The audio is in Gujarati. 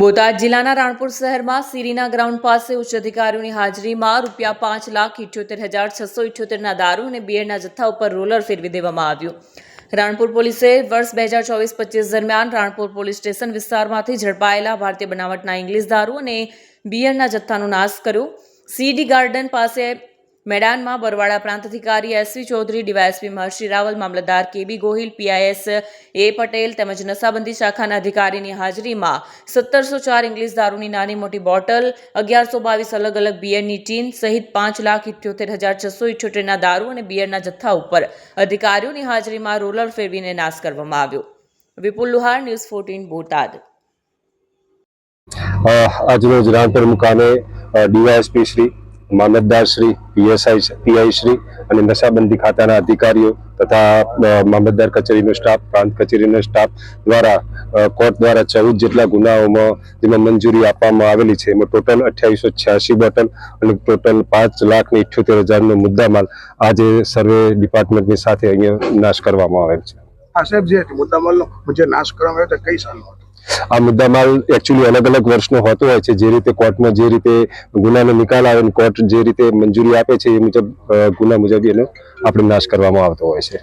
બોટાદ જિલ્લાના રાણપુર શહેરમાં સિરીના ગ્રાઉન્ડ પાસે ઉચ્ચ અધિકારીઓની હાજરીમાં રૂપિયા પાંચ લાખ ઇઠ્યોતેર હજાર છસો ઇઠ્યોતેરના દારૂ અને બિયરના જથ્થા ઉપર રોલર ફેરવી દેવામાં આવ્યું. રાણપુર પોલીસે વર્ષ બે હજાર ચોવીસ પચીસ દરમિયાન રાણપુર પોલીસ સ્ટેશન વિસ્તારમાંથી ઝડપાયેલા ભારતીય બનાવટના ઇંગ્લિશ દારૂ અને બિયરના જથ્થાનો નાશ કર્યો. સીડી ગાર્ડન પાસે મેદાનમાં બરવાડા પ્રાંત SV Chaudhary, DYSP Maharshi Raval, Mamlatdar KB Gohil, PI S A Patel તેમજ નશાબંધી શાખાના અધિકારીની હાજરીમાં સત્તરસો ચાર ઇંગ્લિશ દારૂની નાની મોટી બોટલ, અગિયારસો બાવીસ અલગ અલગ બિયરની ટીન સહિત પાંચ લાખ ઇઠ્યોતેર હજાર છસો ઇઠ્યોતેરના દારૂ અને બિયરના જથ્થા ઉપર અધિકારીઓની હાજરીમાં રોલર ફેરવીને નાશ કરવામાં આવ્યો. Vipul Luhar, news fourteen, Botad. આજરોજ રાણપુર મુકામે ડીવાયએસપી શ્રી મામલતદાર શ્રી, પીએસઆઈ પીઆઈ શ્રી અને નશાબંધી ખાતાના અધિકારીઓ તથા મામલતદાર કચેરીનો સ્ટાફ, પ્રાંત કચેરીનો સ્ટાફ દ્વારા કોર્ટ દ્વારા ચૌદ જેટલા ગુનાઓમાં જેમાં મંજૂરી આપવામાં આવેલી છે. એમાં ટોટલ અઠ્યાવીસો છ્યાસી બોટલ અને ટોટલ પાંચ લાખ ને ઇઠ્યોતેર હજારનો મુદ્દામાલ આજે સર્વે ડિપાર્ટમેન્ટની સાથે અહીંયા નાશ કરવામાં આવેલ છે. આ સાહેબ, જે મુદ્દામાલનો જે નાશ કરવામાં આવ્યો, તો કઈ સાલનો હતો આ મુદ્દામાલ એકચ્યુઅલી અલગ અલગ વર્ષનો હોતો હોય છે. જે રીતે કોર્ટમાં જે રીતે ગુનાનો નિકાલ આવે કોર્ટ જે રીતે મંજૂરી આપે છે એ મુજબ ગુના મુજબ એનો આપણે નાશ કરવામાં આવતો હોય છે.